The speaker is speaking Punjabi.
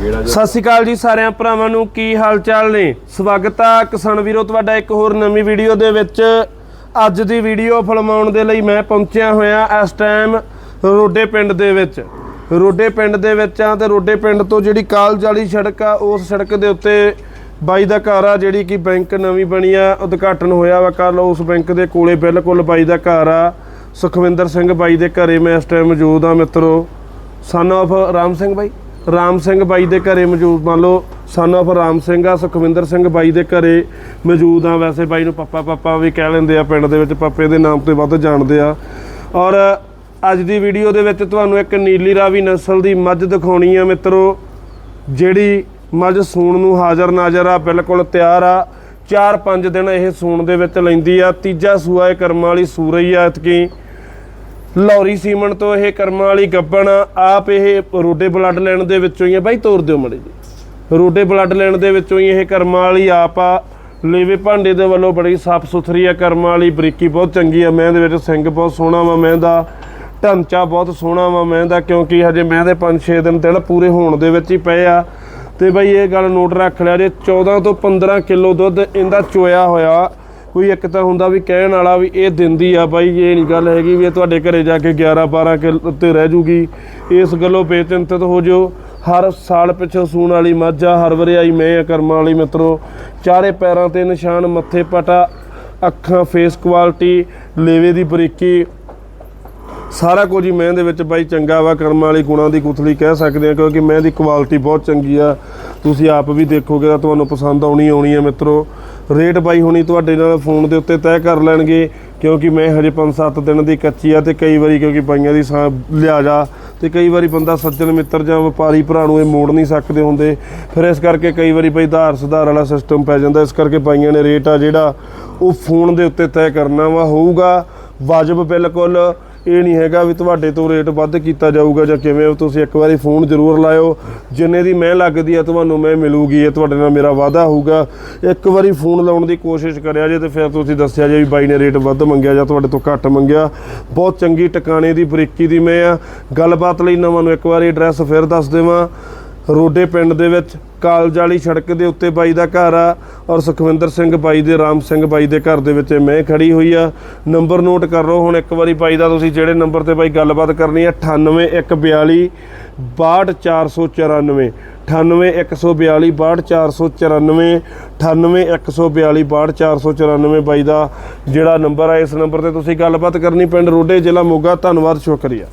ਸਤਿ ਸ਼੍ਰੀ ਅਕਾਲ ਜੀ ਸਾਰਿਆਂ ਭਰਾਵਾਂ ਨੂੰ, ਕੀ ਹਾਲ ਚਾਲ ਨੇ? ਸਵਾਗਤ ਆ ਕਿਸਾਨ ਵੀਰੋ, ਤੁਹਾਡਾ ਇੱਕ ਹੋਰ ਨਵੀਂ ਵੀਡੀਓ ਦੇ ਵਿੱਚ। ਅੱਜ ਦੀ ਵੀਡੀਓ ਫਿਲਮਾਉਣ ਦੇ ਲਈ ਮੈਂ ਪਹੁੰਚਿਆ ਹੋਇਆ ਇਸ ਟਾਈਮ ਰੋਡੇ ਪਿੰਡ ਦੇ ਵਿੱਚ। ਰੋਡੇ ਪਿੰਡ ਦੇ ਵਿੱਚ ਆ ਤੇ ਰੋਡੇ ਪਿੰਡ ਤੋਂ ਜਿਹੜੀ ਕਾਲਜ ਵਾਲੀ ਸੜਕ ਆ, ਉਸ ਸੜਕ ਦੇ ਉੱਤੇ ਬਾਈ ਦਾ ਘਰ ਆ, ਜਿਹੜੀ ਕਿ ਬੈਂਕ ਨਵੀਂ ਬਣੀ ਆ, ਉਦਘਾਟਨ ਹੋਇਆ ਵਾ ਕੱਲ ਉਸ ਬੈਂਕ ਦੇ ਕੋਲੇ ਬਿਲਕੁਲ ਬਾਈ ਦਾ ਘਰ ਆ। ਸੁਖਵਿੰਦਰ ਸਿੰਘ ਬਾਈ ਦੇ ਘਰੇ ਮੈਂ ਇਸ ਟਾਈਮ ਮੌਜੂਦ ਆ ਮਿੱਤਰੋ। ਸਨ of ਰਾਮ ਸਿੰਘ ਬਾਈ। ਰਾਮ ਸਿੰਘ ਬਾਈ ਦੇ ਘਰੇ ਮੌਜੂਦ, ਮੰਨ ਲਓ ਸਨ of ਰਾਮ ਸਿੰਘ ਆ, ਸੁਖਵਿੰਦਰ ਸਿੰਘ ਬਾਈ ਦੇ ਘਰੇ ਮੌਜੂਦ ਆ, ਵੈਸੇ ਬਾਈ ਨੂੰ ਪੱਪਾ ਪੱਪਾ ਵੀ ਕਹਿ ਲੈਂਦੇ ਆ, ਪਿੰਡ ਦੇ ਵਿੱਚ ਪਾਪੇ ਦੇ ਨਾਮ ਤੇ ਵੱਧ ਜਾਣਦੇ ਆ। ਔਰ ਅੱਜ ਦੀ ਵੀਡੀਓ ਦੇ ਵਿੱਚ ਤੁਹਾਨੂੰ ਇੱਕ ਨੀਲੀ ਰਾਵੀ ਨਸਲ ਦੀ ਮੱਝ ਦਿਖਾਉਣੀ ਆ ਮਿੱਤਰੋ, ਜਿਹੜੀ ਮੱਝ ਸੂਣ ਨੂੰ ਹਾਜ਼ਰ ਨਾਜ਼ਰ ਆ, ਬਿਲਕੁਲ ਤਿਆਰ ਆ। 4-5 ਦਿਨ ਇਹ ਸੂਣ ਦੇ ਵਿੱਚ ਲੈਂਦੀ ਆ, ਤੀਜਾ ਸੂਆ ਇਹ ਕਰਮਾਂ ਵਾਲੀ ਸੂ ਰਹੀ ਆ ਇਤਕੀ ਲੌਰੀ ਸੀਮਨ ਤੋਂ ਇਹ ਕਰਮਾਂ ਵਾਲੀ ਗੱਬਣ ਆਪ ਇਹ ਰੋਡੇ ਬਲੱਡ ਲੈਣ ਦੇ ਵਿੱਚੋਂ ਹੀ ਆ ਬਾਈ ਤੋੜ ਦਿਓ ਮੜੇ ਜੀ। ਰੋਡੇ ਬਲੱਡ ਲੈਣ ਦੇ ਵਿੱਚੋਂ ਹੀ ਇਹ ਕਰਮਾਂ ਵਾਲੀ ਆਪ ਆ। ਲੇਵੇ ਭਾਂਡੇ ਦੇ ਵੱਲੋਂ ਬੜੀ ਸਾਫ਼ ਸੁਥਰੀ ਆ ਕਰਮਾਂ ਵਾਲੀ। ਬਰੀਕੀ ਬਹੁਤ ਚੰਗੀ ਆ। ਮੈਂ ਦੇ ਵਿੱਚ ਸਿੰਘ ਬਹੁਤ ਸੋਹਣਾ ਵਾ ਮੈਂ ਦਾ। ਢਾਂਚਾ ਬਹੁਤ ਸੋਹਣਾ ਵਾ ਮੈਂ ਦਾ, ਕਿਉਂਕਿ ਹਜੇ ਮੈਂ ਦੇ 5-6 ਦਿਨ ਦਿਨ ਪੂਰੇ ਹੋਣ ਦੇ ਵਿੱਚ ਹੀ ਪਏ ਆ। ਤੇ ਬਈ ਇਹ ਗੱਲ ਨੋਟ ਰੱਖ ਲਿਆ ਜੇ 14 ਤੋਂ 15 ਕਿਲੋ ਦੁੱਧ ਇਹਦਾ ਚੋਇਆ ਹੋਇਆ। ਕੋਈ ਇੱਕ ਤਾਂ ਹੁੰਦਾ ਵੀ ਕਹਿਣ ਵਾਲਾ ਵੀ ਇਹ ਦਿੰਦੀ ਆ ਬਾਈ, ਇਹ ਨਹੀਂ ਗੱਲ ਹੈਗੀ ਵੀ ਇਹ ਤੁਹਾਡੇ ਘਰੇ ਜਾ ਕੇ 11 12 ਕਿਲੋ ਤੇ ਰਹਿ ਜੂਗੀ। ਇਸ ਗੱਲੋਂ ਬੇਚਿੰਤਤ ਹੋ ਜਿਓ। ਹਰ ਸਾਲ ਪਿੱਛੋਂ ਸੂਣ ਵਾਲੀ ਮੱਝ ਆ, ਹਰ ਵਾਰੀ ਆਈ ਮੈਂ ਆ ਕਰਮਾਂ ਵਾਲੀ ਮਿੱਤਰੋ। ਚਾਰੇ ਪੈਰਾਂ ਤੇ ਨਿਸ਼ਾਨ, ਮੱਥੇ ਪਟਾ, ਅੱਖਾਂ ਫੇਸ ਕੁਆਲਿਟੀ ਲੇਵੇ ਦੀ ਬਰੀਕੀ। ਸਾਰਾ ਕੁਝ ਹੀ ਮੈਂ ਦੇ ਵਿੱਚ ਬਾਈ ਚੰਗਾ ਵਾ, ਕਰਮਾਂ ਵਾਲੀ ਗੁਣਾਂ ਦੀ ਗੁਥਲੀ ਕਹਿ ਸਕਦੇ ਆ, ਕਿਉਂਕਿ ਮੈਂ ਦੀ ਕੁਆਲਿਟੀ ਬਹੁਤ ਚੰਗੀ ਆ। ਤੁਸੀਂ ਆਪ ਵੀ ਦੇਖੋਗੇ ਤਾਂ ਤੁਹਾਨੂੰ ਪਸੰਦ ਆਉਣੀ ਆਉਣੀ ਆ ਮਿੱਤਰੋ। ਰੇਟ ਬਾਈ ਹੁਣੀ ਤੁਹਾਡੇ ਨਾਲ ਫੋਨ ਦੇ ਉੱਤੇ ਤੈਅ ਕਰ ਲੈਣਗੇ, ਕਿਉਂਕਿ ਮੈਂ ਹਜੇ 5-7 ਦਿਨ ਦੀ ਕੱਚੀ ਆ ਤੇ ਕਈ ਵਾਰੀ ਕਿਉਂਕਿ ਬਾਈਆਂ ਦੀ ਸਾਂ ਲਿਆ ਜਾ, ਤੇ ਕਈ ਵਾਰੀ ਬੰਦਾ ਸੱਜਣ ਮਿੱਤਰ ਜਾਂ ਵਪਾਰੀ ਭਰਾ ਨੂੰ ਇਹ ਮੋੜ ਨਹੀਂ ਸਕਦੇ ਹੁੰਦੇ। ਫਿਰ ਇਸ ਕਰਕੇ ਕਈ ਵਾਰੀ ਬਈ ਧਾਰ ਸੁਧਾਰ ਵਾਲਾ ਸਿਸਟਮ ਪੈ ਜਾਂਦਾ, ਇਸ ਕਰਕੇ ਬਾਈਆਂ ਨੇ ਰੇਟ ਆ ਜਿਹੜਾ ਉਹ ਫੋਨ ਦੇ ਉੱਤੇ ਤੈਅ ਕਰਨਾ ਵਾ, ਹੋਊਗਾ। ਵਾਜਬ ਬਿਲਕੁਲ। ਇਹ ਨਹੀਂ ਹੈਗਾ ਵੀ ਤੁਹਾਡੇ ਤੋਂ ਰੇਟ ਵੱਧ ਕੀਤਾ ਜਾਊਗਾ ਜਾਂ ਕਿਵੇਂ ਤੁਸੀਂ ਇੱਕ ਵਾਰੀ ਫੋਨ ਜ਼ਰੂਰ ਲਾਇਓ। ਜਿੰਨੇ ਦੀ ਮੈਂ ਲੱਗਦੀ ਆ, ਤੁਹਾਨੂੰ ਮੈਂ ਮਿਲੂਗੀ, ਇਹ ਤੁਹਾਡੇ ਨਾਲ ਮੇਰਾ ਵਾਅਦਾ ਹੋਊਗਾ। ਇੱਕ ਵਾਰੀ ਫੋਨ ਲਾਉਣ ਦੀ ਕੋਸ਼ਿਸ਼ ਕਰਿਆ ਜੇ ਤੇ ਫਿਰ ਤੁਸੀਂ ਦੱਸਿਆ ਜੇ ਵੀ ਬਾਈ ਨੇ ਰੇਟ ਵੱਧ ਮੰਗਿਆ ਜਾਂ ਤੁਹਾਡੇ ਤੋਂ ਘੱਟ ਮੰਗਿਆ। ਬਹੁਤ ਚੰਗੀ ਟਿਕਾਣੇ ਦੀ ਬਰੀਕੀ ਦੀ ਮੈਂ ਆ। ਗੱਲਬਾਤ ਲਈ ਨਵਾਂ ਨੂੰ ਇੱਕ ਵਾਰੀ ਐਡਰੈਸ ਫਿਰ ਦੱਸ ਦੇਵਾਂ। ਰੋਡੇ ਪਿੰਡ ਦੇ ਵਿੱਚ ਕਾਲਜ ਵਾਲੀ ਸੜਕ ਦੇ ਉੱਤੇ ਬਾਈ ਦਾ ਘਰ ਆ ਔਰ ਸੁਖਵਿੰਦਰ ਸਿੰਘ ਬਾਈ ਦੇ, ਰਾਮ ਸਿੰਘ ਬਾਈ ਦੇ ਘਰ ਦੇ ਵਿੱਚ ਮੈਂ ਖੜੀ ਹੋਈ ਆ। ਨੰਬਰ ਨੋਟ ਕਰ ਲਓ ਹੁਣ ਇੱਕ ਵਾਰੀ ਬਾਈ ਦਾ ਤੁਸੀਂ ਜਿਹੜੇ ਨੰਬਰ ਤੇ ਬਾਈ ਗੱਲਬਾਤ ਕਰਨੀ ਆ 98142 62494 98142 62494 98142 62494 ਬਾਈ ਦਾ ਜਿਹੜਾ ਨੰਬਰ ਆ, ਇਸ ਨੰਬਰ ਤੇ ਤੁਸੀਂ ਗੱਲਬਾਤ ਕਰਨੀ ਪਿੰਡ ਰੋਡੇ, ਜ਼ਿਲ੍ਹਾ ਮੋਗਾ। ਧੰਨਵਾਦ, ਸ਼ੁਕਰੀਆ।